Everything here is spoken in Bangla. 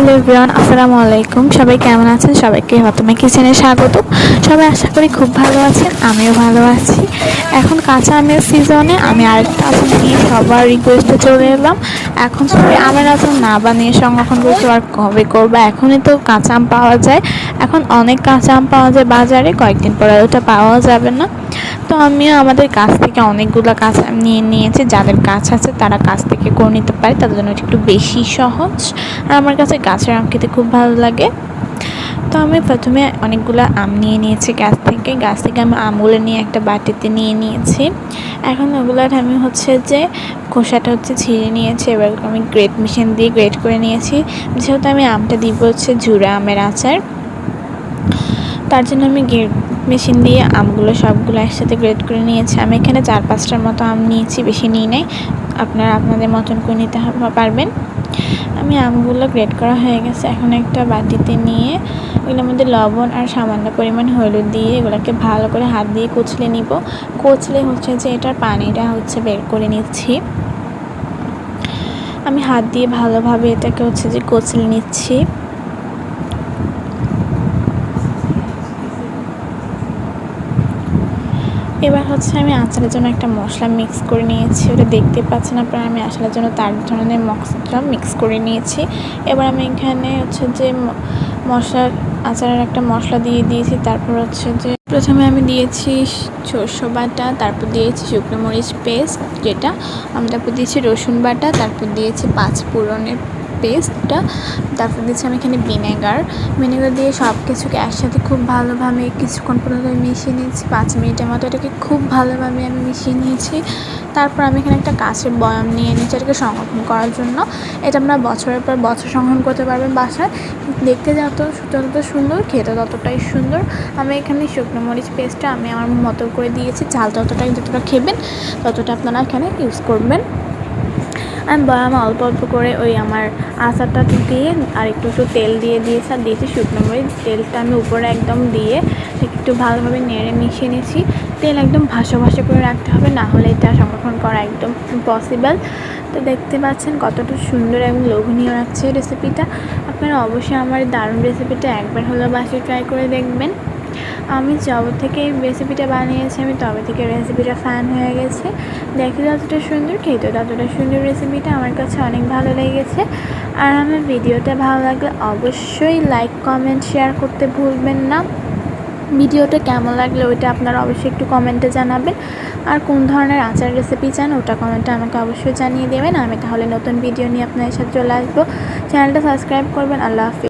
হ্যালো এভরিওয়ান, আসসালামু আলাইকুম। সবাই কেমন আছেন? সবাইকে হতমা কিচেনে স্বাগত। সবাই আশা করি খুব ভালো আছেন, আমিও ভালো আছি। এখন কাঁচা আমের সিজনে আমি আরেকটা আচার নিয়ে সবার রিকোয়েস্টে চলে এলাম। এখন সবাই আমের আচার না বানিয়ে সংরক্ষণ করতে আর কবে করব? এখনই তো কাঁচা আম পাওয়া যায়। এখন অনেক কাঁচা আম পাওয়া যায় বাজারে, কয়েকদিন পরে ওটা পাওয়া যাবে না। তো আমিও আমাদের গাছ থেকে অনেকগুলো গাছ নিয়ে নিয়েছি। যাদের গাছ আছে তারা গাছ থেকে করে নিতে পারে। তাদের জন্য একটু বেশি সহজ। আর আমার কাছে গাছের আম খেতে খুব ভালো লাগে। তো আমি প্রথমে অনেকগুলো আম নিয়ে নিয়েছি গাছ থেকে গাছ থেকে আমি আমগুলো নিয়ে একটা বাটিতে নিয়ে নিয়েছি। এখন ওগুলোর আমি হচ্ছে যে খোসাটা হচ্ছে ছিঁড়ে নিয়েছি, এবার আমি গ্রেট মেশিন দিয়ে গ্রেট করে নিয়েছি। যেহেতু আমি আমটা দিব হচ্ছে ঝুড়া আমের আচার, তার জন্য আমি গ্রেট মেশিন দিয়ে আমগুলো সবগুলো একসাথে গ্রেড করে নিয়েছি। আমি এখানে চার পাঁচটার মতো আম নিয়েছি, বেশি নিই নাই। আপনারা আপনাদের মতন করে নিতে পারবেন। আমি আমগুলো গ্রেড করা হয়ে গেছে। এখন একটা বাটিতে নিয়ে এগুলোর মধ্যে লবণ আর সামান্য পরিমাণ হলুদ দিয়ে এগুলোকে ভালো করে হাত দিয়ে কুচলে নিব। কুচলে হচ্ছে যে এটার পানিটা হচ্ছে বের করে নিচ্ছি। আমি হাত দিয়ে ভালোভাবে এটাকে হচ্ছে যে কচলে নিচ্ছি। এবার হচ্ছে আমি আচারের জন্য একটা মশলা মিক্স করে নিয়েছি। ওটা দেখতে পাচ্ছেন আপনারা, আমি আচারের জন্য তার ধরনের মশলা মিক্স করে নিয়েছি। এবার আমি এখানে হচ্ছে যে মশলার, আচারের একটা মশলা দিয়ে দিয়েছি। তারপর হচ্ছে যে প্রথমে আমি দিয়েছি সর্ষ বাটা, তারপর দিয়েছি শুকনো মরিচ পেস্ট, যেটা আমি তারপর দিয়েছি রসুন বাটা, তারপর দিয়েছি পাঁচ ফোড়নের পেস্টটা, তারপর দিচ্ছি আমি এখানে ভিনেগার। ভিনেগার দিয়ে সব কিছুকে একসাথে খুব ভালোভাবে কিছুক্ষণ পর্যন্ত আমি মিশিয়ে নিয়েছি। পাঁচ মিনিটের মতো এটাকে খুব ভালোভাবে আমি মিশিয়ে নিয়েছি। তারপর আমি এখানে একটা কাঁচের বয়াম নিয়ে নিয়েছি এটাকে সংরক্ষণ করার জন্য। এটা আমরা বছরের পর বছর সংরক্ষণ করতে পারবেন বাসায়। দেখতে যত যতটা সুন্দর, খেতে ততটাই সুন্দর। আমি এখানে শুকনো মরিচ পেস্টটা আমি আমার মতো করে দিয়েছি। চাল ততটাই যতটা খেবেন, ততটা আপনারা এখানে ইউজ করবেন। আমি বয়ামে অল্প অল্প করে ওই আমার আচারটা দিয়ে আর একটু একটু তেল দিয়ে দিয়েছি। আর দিয়েছি শুকনো মরিচ। তেলটা আমি উপরে একদম দিয়ে একটু ভালোভাবে নেড়ে মিশিয়ে নিয়েছি। তেল একদম ভাসা ভাসা করে রাখতে হবে, না হলে এটা সংরক্ষণ করা একদম পসিবল তো দেখতে পাচ্ছেন কতটা সুন্দর এবং লোভনীয় লাগছে রেসিপিটা আপনারা অবশ্যই আমার দারুণ রেসিপিটা একবার হলেও বাসে ট্রাই করে দেখবেন। আমি যবে থেকে এই রেসিপিটা বানিয়েছি, আমি তবে থেকে রেসিপিটা ফ্যান হয়ে গেছে। দেখতে যতটা সুন্দর, খেতে ততটা সুন্দর রেসিপিটা আমার কাছে অনেক ভালো লেগেছে। আর আমার ভিডিওটা ভালো লাগলে অবশ্যই লাইক কমেন্ট শেয়ার করতে ভুলবেন না। ভিডিওটা কেমন লাগলে ওইটা আপনারা অবশ্যই একটু কমেন্টে জানাবেন। আর কোন ধরনের আচার রেসিপি চান ওটা কমেন্টে আমাকে অবশ্যই জানিয়ে দেবেন। আমি তাহলে নতুন ভিডিও নিয়ে আপনাদের সাথে চলে আসব। চ্যানেলটা সাবস্ক্রাইব করবেন। আল্লাহ হাফিজ।